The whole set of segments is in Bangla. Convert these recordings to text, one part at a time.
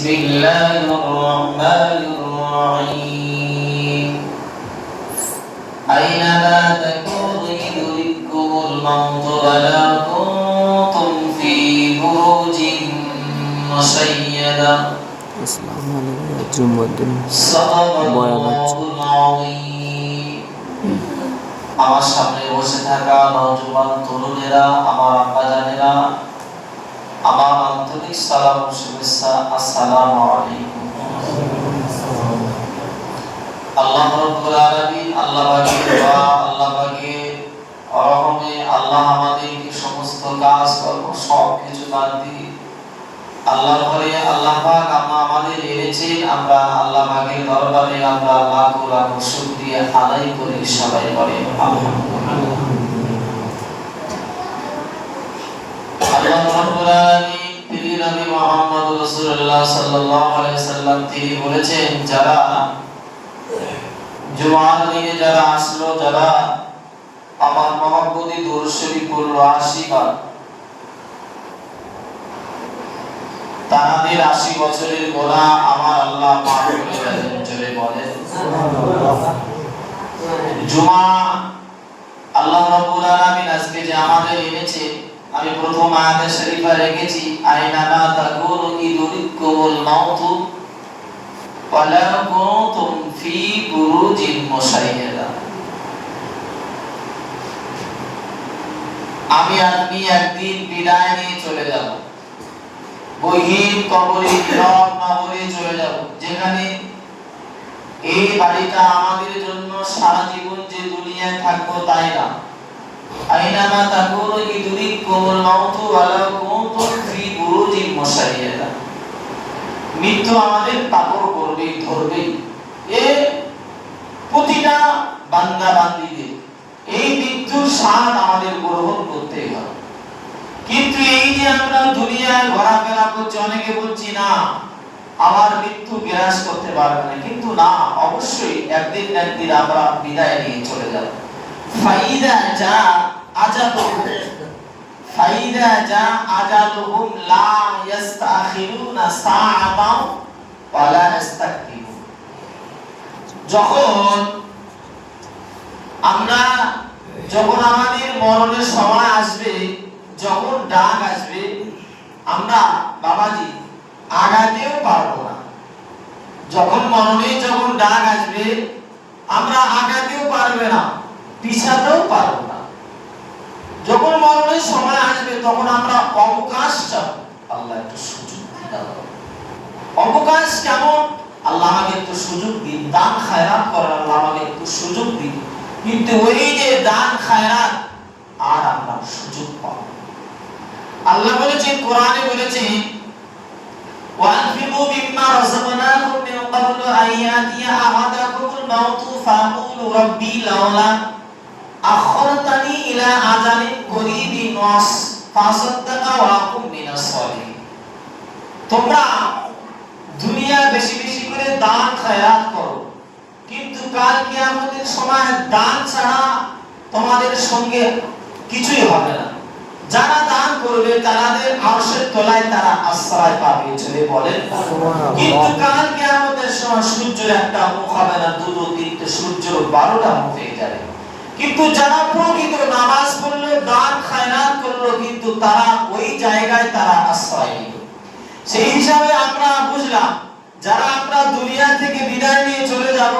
بسم الله الرحمن الرحيم أينما تكونوا يدرككم الموت ولا كنتم في بروج مشيدة আসসালামু আলাইকুম জুম্মুদ্দিন صدق বয়ান الله হচ্ছে। العظيم আমার সামনে বসে থাকা নওজোয়ান তরুণেরা আমার আব্বা জানেরা আমার আন্তরিক সালাম শুভেচ্ছা, আসসালামু আল্লাহ রাব্বুল আলামিন, আল্লাহ পাকের দোয়া, আল্লাহ পাকের রহমে আল্লাহ আমাদেরকে সমস্ত কাজ কর্ম সব কিছু বাদ দিয়ে আল্লাহর ঘরে আল্লাহ পাক আমরা আমাদের এনেছেন, আমরা আল্লাহ পাকের দরবারে আমরা লাখ লাখ শুকরিয়া আদায় করি, সবাই বলে আলহামদুলিল্লাহ আল্লাহ রাব্বুল আলামিন প্রিয় নবী মুহাম্মদ রাসূলুল্লাহ সাল্লাল্লাহু আলাইহি সাল্লাম তিনি বলেছেন, যারা জুমার দিনে যারা আসলো, যারা আমার মহব্বতি দরুদ পড়ল 80 বার তাদের 80 বছরের আমার আল্লাহ আলামিন আজকে যে আমাদের এনেছে আমি প্রথম আয়াতে শরীফা রেখেছি আইনা মা তাকুনু ইদুরিকুমুল মাউতু, ওয়ালা কুনতুম ফি বুরুজিন মুশাইয়াদা আমি আপনি একদিন বিদায় নিয়ে চলে যাব। গহীন কবরে নীরব নগরে চলে যাব, যেখানে এই বাড়িটা আমাদের জন্য সারা জীবন যে দুনিয়ায় থাকব তাই না? আইনামা তাকুনু ইদুরিকুমুল মাউতু ওয়ালা কুনতুম ফি বুরুজিন মুশাইয়াদা মৃত্যু আমাদের পাকড় করবে ধরবে এ প্রতিটা বান্দা বান্দীদের, এই মৃত্যুর স্বাদ আমাদের গ্রহণ করতে হবে। কিন্তু এই যে আমরা দুনিয়ায় ঘোরাফেরা করছি, অনেকে বলছি, না, আমার মৃত্যু গ্রাস করতে পারবে না। কিন্তু না, অবশ্যই একদিন একদিন আমরা বিদায় নিয়ে চলে যাব। ফাইদা যা ফাইদা যা যখন আমরা যখন আমাদের মরণের সময় আসবে, যখন ডাক আসবে, আমরা বাবাজি, আগাতেও পারব না। যখন মরণে যখন ডাক আসবে, আমরা আগাতেও পারবে না। পিছাতেও পারবো না যখন মরণের সময় আসবে তখন আমরা অবকাশ চাব আল্লাহ একটু সুযোগ দিন আল্লাহ। অবকাশ কেমন আল্লাহ আমাকে একটু সুযোগ দিন দান খায়রাত করার আল্লাহ আমাকে একটু সুযোগ দিন কিন্তু ওই যে দান খায়রাত আর আমরা সুযোগ পাবো আল্লাহ বলেছেন কোরআনে বলেছেন وأنفقوا مما رزقناكم من قبل أن يأتي أحدكم الموت فيقول ربي لولا তোমরা দুনিয়া বেশি বেশি করে দান করো। কিন্তু কাল সময় দান ছাড়া তোমাদের সঙ্গে কিছুই হবে না। যারা দান করবে তাদের মানুষের তলায় তারা আশ্রয় পাবে চলে বলেন কিন্তু কাল কিয়ামতের সময় সূর্যের একটা মুখ হবে না দুটো তিনটে সূর্য বারোটা মুখ হয়ে যাবে। কিন্তু যারা প্রকৃত নামাজ পড়ল, দান খায়রাত করল, কিন্তু তারা ওই জায়গায় তারা আশ্রয় নিল। সেই হিসাবে আমরা বুঝলাম, যারা আমরা দুনিয়া থেকে বিদায় নিয়ে চলে যাব,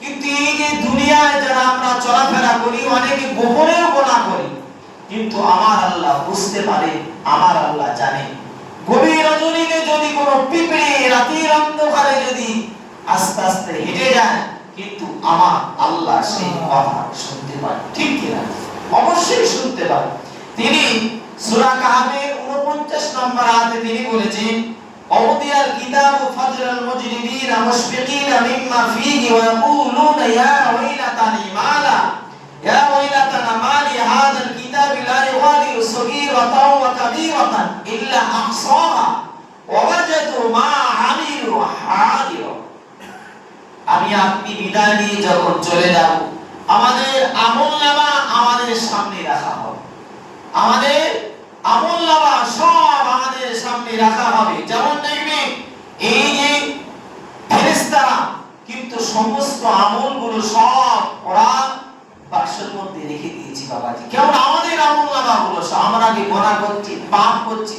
কিন্তু এই যে দুনিয়ায় যারা আমরা চলাফেরা করি, অনেকে গোপনেও গোনা করি, কিন্তু আমার আল্লাহ বুঝতে পারে, আমার আল্লাহ জানে। গভীর রজনীতে যদি কোনো পিঁপড়ে রাতের অন্ধকারে যদি আস্তে আস্তে হেঁটে যায়, কিন্তু আমার আল্লাহ সেই কথা শুনতে পায় ঠিক কিনা? অবশ্যই শুনতে পায় তিনি সূরা কাহাফের 49 নম্বর আয়াতে তিনি বলেছেন অমদিয়াল কিতাবু ফাজরাল মুজরিমিন মুশফিকিন মিম্মা ফীহি ওয়া ইয়াকুলুনা ইয়া ওয়াইলাতানি মালা ইয়া ওয়াইলাতানা মালি হাযাল কিতাবি লা ইউগাদিরু সগীরাতাও ওয়া কাবীরাতান ইল্লা আহসাহা ওয়া ওয়াজাদু মা আমিলু হাদিরা আমি আপনি বিদায় নিয়ে যখন চলে যাব আমাদের আমল নামা আমাদের সামনে রাখা হবে। আমাদের আমল নামা সব আমাদের সামনে রাখা হবে। যেমন দেখবে, এই যে ফেরেশতারা কিন্তু সমস্ত আমলগুলো সব ওরা বাক্সের মধ্যে রেখে দিয়েছি বাবাজি। কেমন আমাদের আমল নামাগুলো সব, আমরা কি গোনা করছি পাপ করছি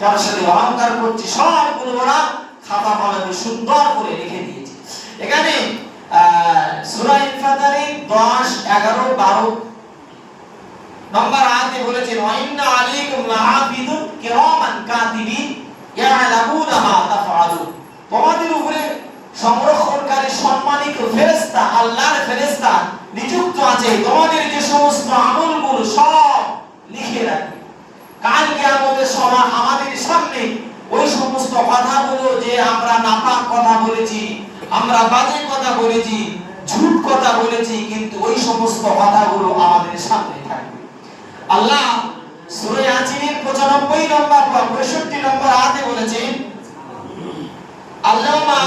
তার সাথে অহংকার করছি, সবগুলো ওরা খাতা কলমে সুন্দর করে রেখে দিয়েছি। এখানে সূরা ইনফাতারে 10 11 12 নম্বর আয়াতে বলেছেন ওয়া ইন্না আলাইকুম লাহাফিজুন কিরামান কাতিবিন ইয়ালামুনা মা তাফআলুন। তোমাদের উপরে সংরক্ষণকারী সম্মানিত ফেরেশতা, আল্লাহর ফেরেশতা নিযুক্ত আছে। তোমাদের যে সমস্ত আমলগুলো সব লিখে রাখবে। কাল কিয়ামতের সময় আমাদের সামনে ওই সমস্ত কথাগুলো যে আমরা নাপাক কথা বলেছি আমরা বাজে কথা বলেছি, ঝুট কথা বলেছি, কিন্তু ওই সমস্ত কথাগুলো আমাদের সামনে থাকবে। আল্লাহ সূরা ইয়াসিনের 95 নম্বর 65 নম্বর আয়াতে বলেছেন, আল্লাহুমা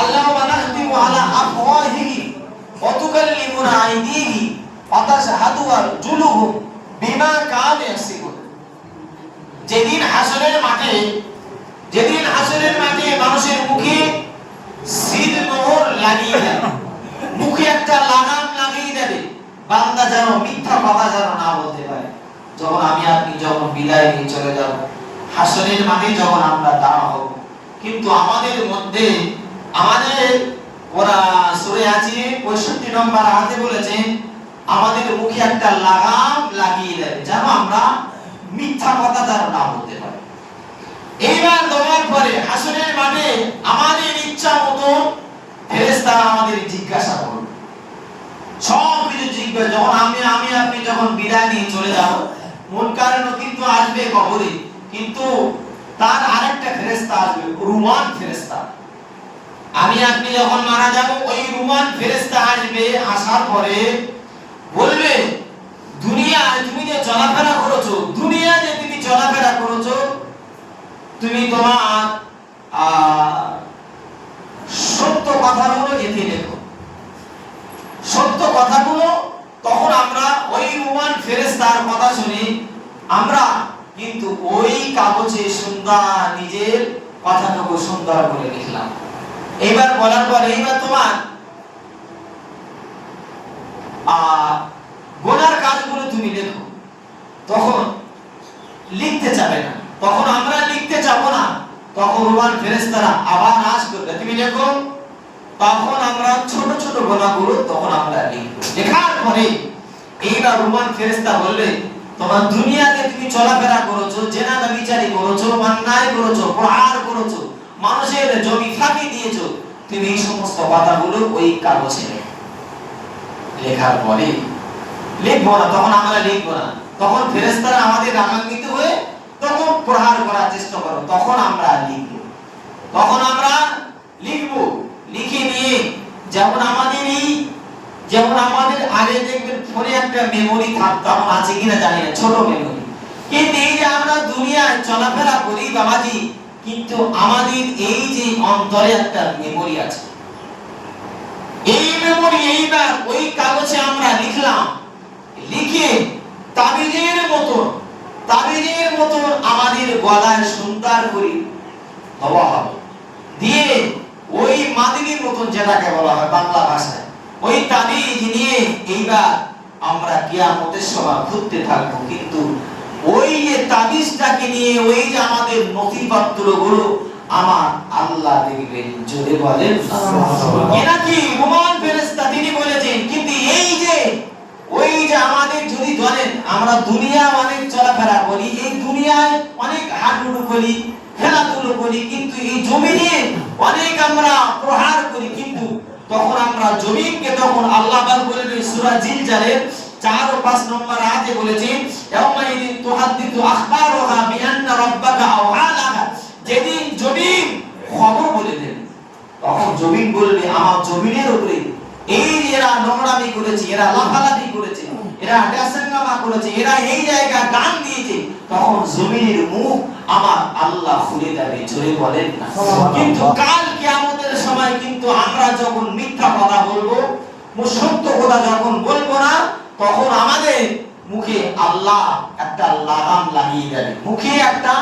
আল্লাহুমা নাখতিমু আলা আফওয়াহিহি ওয়া তুকাল্লিমুনা আইদিহি ওয়া তাশহাদু আরজুলুহুম বিমা কানু ইয়াসিবুন যেদিন হাসরের মাঠে, যেদিন হাসরের মাঠে মানুষের মুখে সিল মোহর লাগিয়ে দেবে মুখে একটা লাগাম লাগিয়ে দেবে। বান্দা যেন মিথ্যা কথা যেন না বলতে পারে। যখন আমি আপনি যখন বিদায় নিয়ে চলে যাব, হাসরের মাঠে যখন আমরা দাঁড়া হব, কিন্তু আমাদের মধ্যে, আমাদের ওরা সরে আছে, পঁয়ষট্টি নম্বর হাতে বলেছেন আমাদের মুখে একটা লাগাম লাগিয়ে দেবে, যেন আমরা মিথ্যা কথা যেন না বলতে এইবার দেওয়ার পরে হাসরের মাঠে আমাদের ইচ্ছা মতো ফেরেশতারা আমাদের জিজ্ঞাসা করবে সব কিছু জিজ্ঞাসা যখন আমি আমি, আপনি যখন বিদায় নিয়ে চলে যাব মন কারণ কিন্তু আসবে কবরে। কিন্তু তার আরেকটা ফেরেশতা আসবে, রুমান ফেরেশতা। আমি, আপনি যখন মারা যাব, ওই রুমান ফেরেশতা আসবে, আসার পরে বলবে, দুনিয়ায় তুমি যে চলাফেরা তুমি তোমার সত্য কথাগুলো এতে লেখো সত্য কথাগুলো তখন আমরা ওই রুমান ফেরেশতার কথা শুনি, আমরা কিন্তু ওই কাগজে সুন্দর নিজের কথাটুকু সুন্দর করে লিখলাম। এইবার বলার পর, এইবার তোমার গোনার কাজগুলো তুমি লেখো। তখন লিখতে চাবে না। তখন আমরা চাবো না। তখন রুমান ফেরেশতারা আবার আশ করবে। তুমি লেখো তখন আমরা ছোট ছোট গোনাগুলো তখন আমরা লিখব। পরে এইবার রুমান ফেরেশতা বলবে তোমার দুনিয়াতে তুমি চলাফেরা করেছ জেনাদা বিচারি করেছ, অন্যায় করেছ, প্রহার করেছ, মানুষের জমি ফাঁকি দিয়েছ, তুমি এই সমস্ত কথাগুলো ওই কাগজে লেখার পরে লিখব না, তখন আমরা লিখব না। তখন ফেরেশতারা আমাদের রাগান্বিত হয়ে তখন প্রহার করার চেষ্টা করো। তখন আমরা লিখব। তখন আমরা লিখব। লিখে নিয়ে যেমন আমাদের এই যেমন আমাদের আগে দেখবেন ফোনে একটা মেমোরি থাকতো এখন আছে কিনা জানি না, ছোট মেমোরি কিন্তু এই যে আমরা দুনিয়ায় চলাফেরা করি বাবাজি, কিন্তু আমাদের এই যে অন্তরে একটা মেমোরি আছে। এই মেমোরি এইবার ওই কাগজে আমরা লিখলাম। লিখে তাবিজের মতো তাবিজের মতো আমাদের গলায় সুন্দর করে দেওয়া হবে। দিয়ে ওই মাদিনীর মতন যেটাকে বলা হয় বাংলা ভাষায় ওই তাবিজ নিয়ে এইবার আমরা কিয়ামতের সময় ঘুরতে থাকব। কিন্তু ওই যে তাবিজটাকে নিয়ে ওই যে আমাদের নথিপত্রগুলো আমার আল্লাহ দেখবেন জোরে বলেন। এরা কি রোমান ফেরেশতা তিনি বলেছেন যে ওই আমাদের যদি ধরেন আমরা দুনিয়া অনেক চলাফেরা করি, এই দুনিয়ায় অনেক করি, খেলাধুলো করি, কিন্তু এই অনেক আমরা প্রহার করি, কিন্তু তখন আমরা জমিনকে তখন আল্লাহ পাক বলেন সূরা জিলজালের 4 ও 5 নম্বর বলেছেন যেদিন জমিন খবর বলে দেবে, তখন জমিন বলবে, আমার জমিনের উপরে এই এরা নোংরামি করেছে, এরা লাফালাফি এরা আটাসাঙ্গামা করেছে এরা এই জায়গা দান দিয়েছে তখন জমির মুখ আমার আল্লাহ খুলে যাবে জোরে বলেন না। কিন্তু কাল কিয়ামতের সময় কিন্তু আমরা যখন মিথ্যা কথা বলব সত্য কথা যখন বলব না তখন আমাদের মুখে আল্লাহ একটা লাগাম লাগিয়ে দেবে। মুখে একটা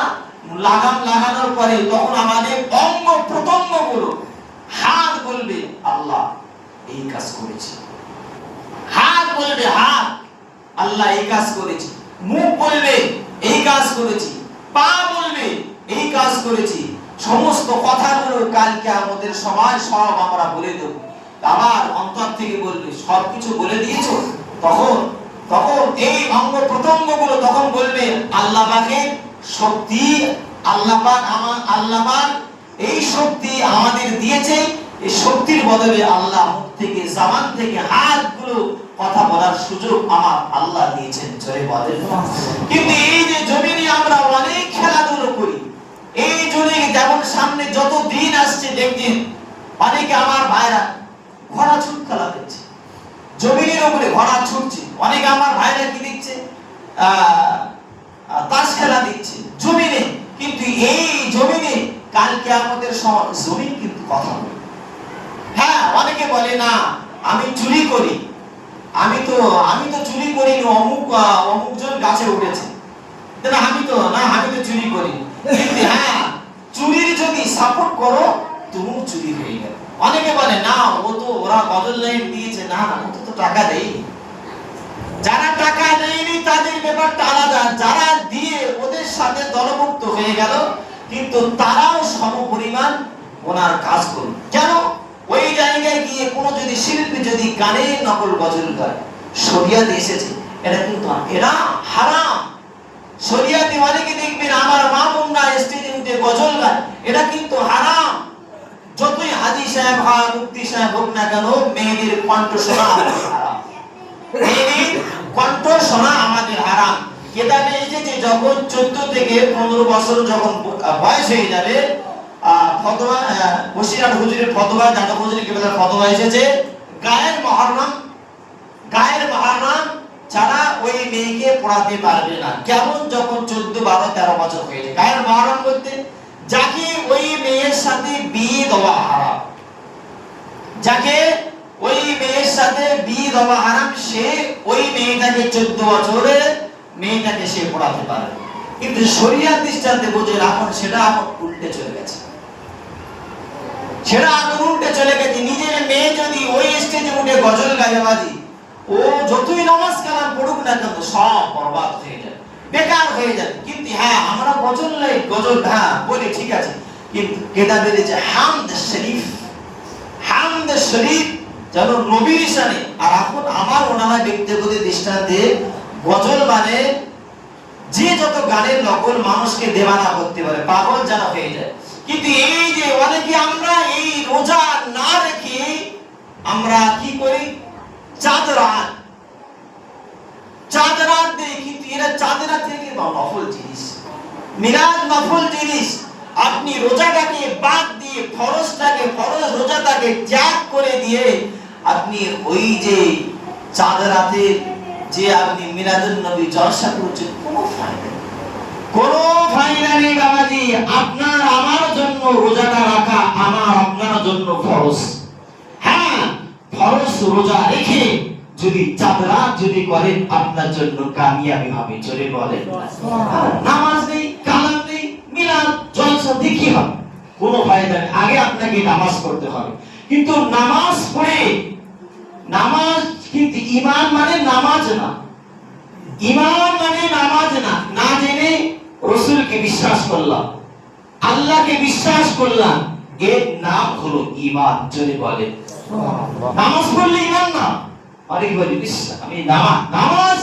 লাগাম লাগানোর পরে তখন আমাদের অঙ্গ প্রত্যঙ্গগুলো হাত বলবে আল্লাহ এই কাজ করেছে। হাত বলবে হাত আল্লাহ এই কাজ করেছি। মুখ বলবে, এই কাজ করেছি। পা বলবে, এই কাজ করেছি। সমস্ত কথাগুলো কালকে আমাদের সবাই সব আমরা বলে দেব। আবার অন্তর থেকে বলবে, সবকিছু বলে দিয়েছ? তখন তখন এই অঙ্গ প্রত্যঙ্গগুলো তখন বলবে আল্লাহকে শক্তি, আল্লাহ আমার আল্লাহ এই শক্তি আমাদের দিয়েছে। এই শক্তির বদলে আল্লাহ মুখ থেকে, জামান থেকে হাতগুলো কথা বলার সুযোগ আমার আল্লাহ দিয়েছেন। জয় বলেন। কিন্তু এই যে জমিনে আমরা অনেক খেলাধুলো করি, এই জমিনে যেমন সামনে যত দিন আসছে দেখছেন অনেকে আমার ভাইরা ঘোড়া ছুট খেলা দিচ্ছে জমিনের উপরে ঘোড়া ছুটছে। অনেকে আমার ভাইরা কি দিচ্ছে তাস খেলা দিচ্ছে জমিনে। কিন্তু এই জমিনে কালকে আমাদের সময় জমিন কিন্তু কথা বলে হ্যাঁ অনেকে বলে না আমি চুরি করি। আমি তো আমি তো চুরি করিনি অমুক আহ, অমুক জন গাছে উঠেছে। না আমি তো না আমি তো চুরি করি কিন্তু হ্যাঁ চুরির যদি সাপোর্ট করো তুমিও চুরি হয়ে গেল। অনেকে বলে না ও তো ওরা বদল লাইন দিয়েছে। না না ও তো টাকা দেয়নি। যারা টাকা দেয়নি তাদের ব্যাপারটা আলাদা। যারা দিয়ে ওদের সাথে দলভুক্ত হয়ে গেল কিন্তু তারাও সমপরিমাণ ওনার কাজ করুন কেন? ওই জায়গায় গিয়ে কোনো যদি শিল্পী যদি গানে নকল গজল গায়, শরিয়াতে এসেছে এটা কিন্তু এটা হারাম। শরিয়াতে অনেকে দেখবেন আমার মা বোনরা উঠে গজল গায় এটা কিন্তু হারাম। যতই হাজি সাহেব হয় মুক্তি সাহেব হোক না কেন, মেয়েদের কণ্ঠ শোনা কণ্ঠ শোনা আমাদের হারাম। কেতাবে এসেছে, যখন চোদ্দ থেকে পনেরো বছর যখন বয়স হয়ে যাবে ফতোয়া আহ, বসিরহাট হুজুরের ফতোয়া যাদব হুজুরের কেবলার ফতোয়া এসেছে। গায়ের গায়ের ওই মেয়েকে পড়াতে পারবে না। কেমন যখন চোদ্দ বারো তেরো বছর গায়ের করতে যাকে ওই মেয়ের সাথে বিয়ে দেওয়া হারাম। যাকে ওই মেয়ের সাথে বিয়ে দেওয়া হারাম সে ওই মেয়েটাকে চোদ্দ বছরের মেয়েটাকে সে পড়াতে পারে কিন্তু শরিয়া দৃষ্টান্তে বোঝে সেটা এখন উল্টে চলে গেছে। সেটা উল্টে চলে গেছে। নিজের মেয়ে যদি ওই স্টেজে উঠে গজল গায়ে বাজি ও যতই নামাজ কালাম পড়ুক না কেন, সব বরবাদ হয়ে যায় বেকার হয়ে যায় কিন্তু হ্যাঁ আমরা গজল গজল হ্যাঁ বলি, ঠিক আছে। কিন্তু কেতাবে যে হামদ শরীফ হামদ শরীফ যেন নবীর শানে। আর এখন আমার ওনারা ব্যক্তিগত দৃষ্টান্তে গজল মানে যে যত গানের নকল মানুষকে দেওয়ানা করতে পারে, পাগল যেন হয়ে যায়। কিন্তু এই যে অনেকে আমরা এই রোজা না রেখে আমরা কি করি? চাঁদ রাত। চাঁদ রাত দেই কিন্তু এরা চাঁদ রাত থেকে নফল জিনিস। মিলাদ নফল জিনিস। আপনি রোজাটাকে বাদ দিয়ে ফরজটাকে, ফরজ রোজাটাকে ত্যাগ করে দিয়ে আপনি ওই যে চাঁদ রাতে যে আপনি মিলাদুন নবী জলসা করছেন। নেই বাবাজি, আপনার আমার জন্য রোজাটা রাখা আমার আপনার জন্য ফরজ। হ্যাঁ ফরজ রোজা রেখে যদি চাঁদ রাত যদি করেন, আপনার জন্য কামিয়াবি হবে চলে বলেন। নামাজ নেই, কালাম নেই, মিলাদ, জলসা দেখি হবে? কোনো ফায়দা নেই। আগে আপনাকে নামাজ পড়তে হবে। কিন্তু নামাজ পড়ে, নামাজ কিন্তু ইমান মানে নামাজ না। ইমান মানে নামাজ না না জেনে রসুলকে বিশ্বাস করলাম আল্লাহকে বিশ্বাস করলাম এর নাম হলো ইমান যদি বলে। নামাজ পড়লে ইমান না? অনেক বলি বিশ্বাস আমি নামাজ নামাজ?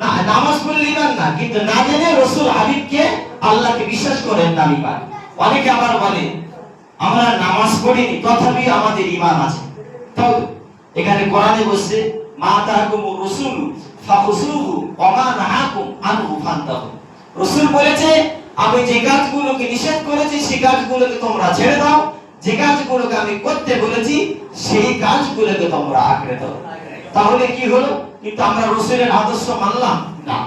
না নামাজ পড়লে ইমান না কিন্তু না জেনে রসুল হাবিবকে আল্লাহকে বিশ্বাস করেন না ইমান অনেকে আবার বলে আমরা নামাজ পড়িনি তথাপি আমাদের ইমান আছে। তাও এখানে কোরআনে বসছে মা তাকুম রসুল ফাখুসুহু ওয়া মা নাহাকুম আনহু ফান্তাহু। রসুল বলেছে, আমি যে কাজগুলোকে নিষেধ করেছি, সেই কাজগুলোকে তোমরা ছেড়ে দাও। যে কাজগুলোকে আমি করতে বলেছি, সেই কাজগুলোকে তোমরা আঁকড়ে দাও। তাহলে কি হলো? কিন্তু আমরা রসুলের আদর্শ মানলাম না।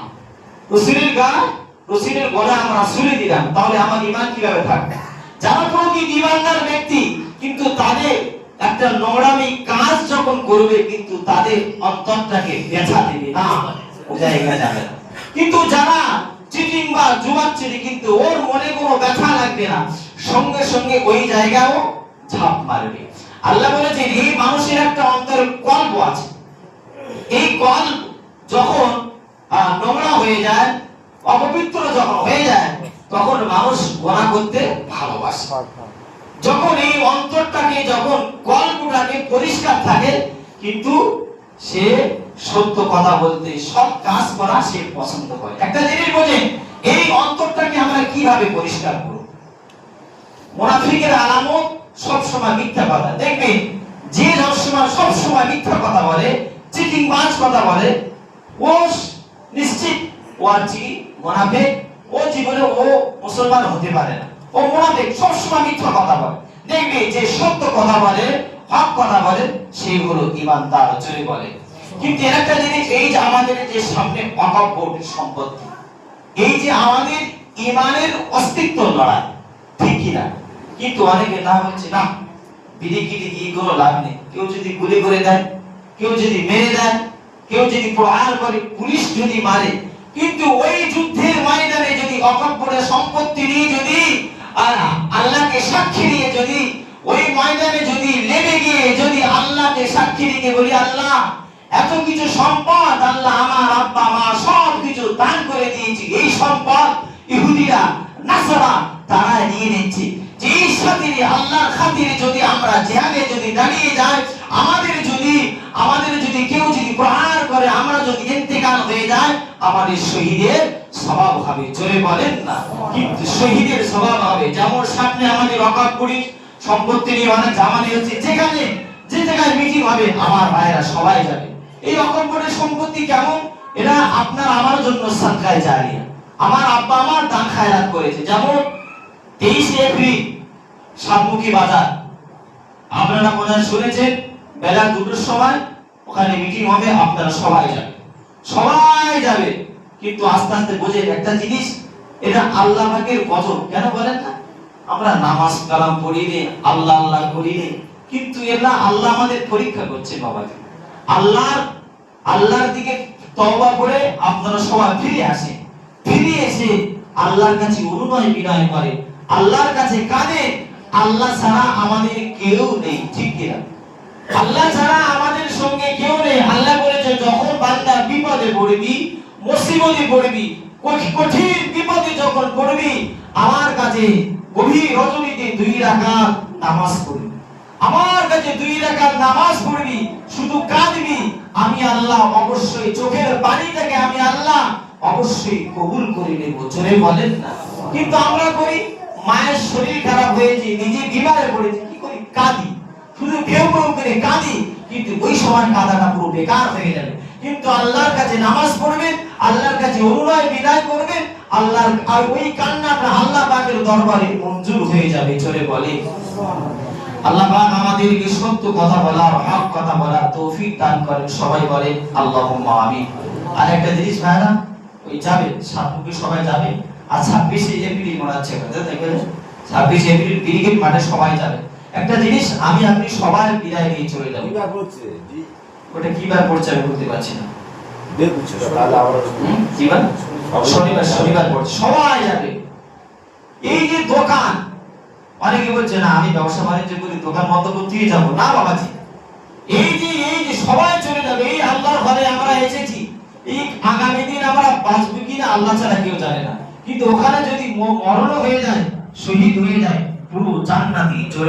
রসুলের গান রসুলের গলা আমরা শুনে দিলাম। তাহলে আমার ইমান কীভাবে থাকবে? যারা প্রকৃত ইমানদার ব্যক্তি, কিন্তু তাদের একটা নোংরামি কাজ যখন করবে, কিন্তু তাদের অন্তরটাকে ব্যথা দেবে না। জায়গা যাবে কিন্তু যারা চিটিং বা জুয়াচ্ছিলি কিন্তু ওর মনে কোনো ব্যথা লাগবে না। সঙ্গে সঙ্গে ওই জায়গাও ঝাঁপ মারবে। আল্লাহ বলেছেন, এই মানুষের একটা অন্তরের কল্প আছে। এই কল যখন নোংরা হয়ে যায়, অপবিত্র যখন হয়ে যায়, তখন মানুষ গোনা করতে ভালোবাসে। যখন এই অন্তরটাকে, যখন কল্পটাকে পরিষ্কার থাকে, কিন্তু সে সত্য কথা বলতে, সব কাজ করা সে পছন্দ করে। একটা জিনিস বোঝেন এই অন্তরটাকে আমরা কীভাবে পরিষ্কার করব? মুনাফিকের আলামত সব সময় মিথ্যা কথা। দেখবেন যে সবসময় সব সময় মিথ্যা কথা বলে, চিটিং বাজ কথা বলে। ও নিশ্চিত, ও আর চিনি মুনাফিক, ও জীবনে ও মুসলমান হতে পারে না। ও মুনাফিক সব সময় মিথ্যা কথা বলে। দেখবে, যে সত্য কথা বলে হক কথা বলে সেই হলো ইমানদার, জোরে বলে। কিন্তু একটা জিনিস, এই যে আমাদের যে সামনে অকব্য সম্পত্তি, এই যে আমাদের ইমানের অস্তিত্ব লড়াই, ঠিক কিনা? কিন্তু অনেকে না হচ্ছে না বিড়ি কিনে গিয়ে কোনো লাভ নেই। কেউ যদি গুলি করে দেয়, কেউ যদি মেরে দেয়, কেউ যদি প্রহার করে, পুলিশ যদি মারে, কিন্তু ওই যুদ্ধের ময়দানে যদি অকব্বরের সম্পত্তি নিয়ে যদি, আর আল্লাহকে সাক্ষী নিয়ে যদি ওই ময়দানে যদি নেমে গিয়ে যদি আল্লাহকে সাক্ষী রেখে বলি, আল্লাহ, এত কিছু সম্পদ আল্লাহ আমার আব্বা, মা সব কিছু দান করে দিয়েছি। এই সম্পদ ইহুদিরা, নাসারা তারা নিয়ে নিচ্ছে। যে এই আল্লাহর খাতিরে যদি আমরা জিহাদে যদি দাঁড়িয়ে যাই, আমাদের যদি আমাদের যদি কেউ যদি প্রহার করে, আমরা যদি ইন্তেকাল হয়ে যায় আমাদের শহীদের স্বভাব হবে। জোরে বলেন না। কিন্তু শহীদের স্বভাব হবে। যেমন সামনে আমাদের অকাপ করি সম্পত্তি অনেক জামানি হচ্ছে যেখানে, যে জায়গায় মিটিং হবে, আমার ভাইরা সবাই যাবে। এই অকম্পনের সম্পত্তি কেমন? এরা আপনার আমার জন্য সাদকায় জারিয়া। আমার আব্বা আমার দান খায়রাত করেছে। যেমন তেইশে এপ্রিল, সাতমুখী বাজার। আপনারা মনে শুনেছেন? বেলা দুটোর সময় ওখানে মিটিং হবে, আপনারা সবাই যাবে। সবাই যাবে। কিন্তু আস্তে আস্তে বোঝেন একটা জিনিস, এটা আল্লাহ পাকের গজব কেন বলেন না? আমরা নামাজ কালাম পড়ি নে, আল্লাহ আল্লাহ করি নে। কিন্তু এরা আল্লাহ আমাদের পরীক্ষা করছে বাবাকে আল্লাহর আল্লাহর দিকে তওবা করে আপনারা সবাই ফিরে আসেন ফিরে এসে আল্লাহর কাছে অনুনয় বিনয় করে। আল্লাহর কাছে কাঁদে, আল্লাহ ছাড়া আমাদের কেউ নেই, ঠিক কিনা? আল্লাহ ছাড়া আমাদের সঙ্গে কেউ নেই। আল্লাহ বলেছে, যখন বান্দা বিপদে পড়বি, মুসিবতে পড়বি কঠিন বিপদে যখন পড়বি, আমার কাছে গভীর রজনীতে দুই রাকাত নামাজ পড়বি। আমার কাছে দুই রাকাত নামাজ পড়বি, শুধু কাঁদবি, আমি আল্লাহ অবশ্যই চোখের পানিটাকে আমি আল্লাহ অবশ্যই কবুল করে নেব। জোরে বলেন না। কিন্তু আমরা করি, মায়ের শরীর খারাপ হয়েছে নিজে বিমারে পড়েছে, কি করি? কাঁদি। শুধু কেউ কেউ করে কাঁদি কিন্তু ওই সময় কাঁদাটা পুরো বেকার হয়ে যাবে কিন্তু আল্লাহর কাছে নামাজ পড়বেন আল্লাহর কাছে অনুনয় বিদায় করবেন আল্লাহর আর ওই কান্নাটা আল্লাহ পাকের দরবারে মঞ্জুর হয়ে যাবে চলে বলে। আল্লাহ পাক আমাদেরকে সত্য কথা বলার, হক কথা বলার তৌফিক দান করেন, সবাই বলে আল্লাহুম্মা আমিন। আর একটা জিনিস ভাইরা, ওই যাবে সাতমুখী সবাই যাবে। আর ছাব্বিশে এপ্রিল মনে হচ্ছে ছাব্বিশে এপ্রিল ব্রিগেড মাঠে সবাই যাবে। একটা জিনিস আমি আপনি সবাই বিদায় নিয়ে চলে যাব। কিবার জি। ওটা কিবার পড়ছে আমি বলতে পারছি না। শনিবার শনিবার পড়ছে সবাই যাবে এই যে দোকান অনেকে বলছে না আমি ব্যবসা বাণিজ্য করি দোকান বন্ধ করতেই যাব। না বাবাজি। এই যে এই যে সবাই চলে যাবে এই আল্লাহর ঘরে আমরা এসেছি। এই আগামী দিন আমরা বাঁচবো কিনা আল্লাহ ছাড়া কেউ জানে না। কিন্তু ওখানে যদি মরণ হয়ে যায় শহীদ হয়ে যায় পুরো জান্নাতি জোরে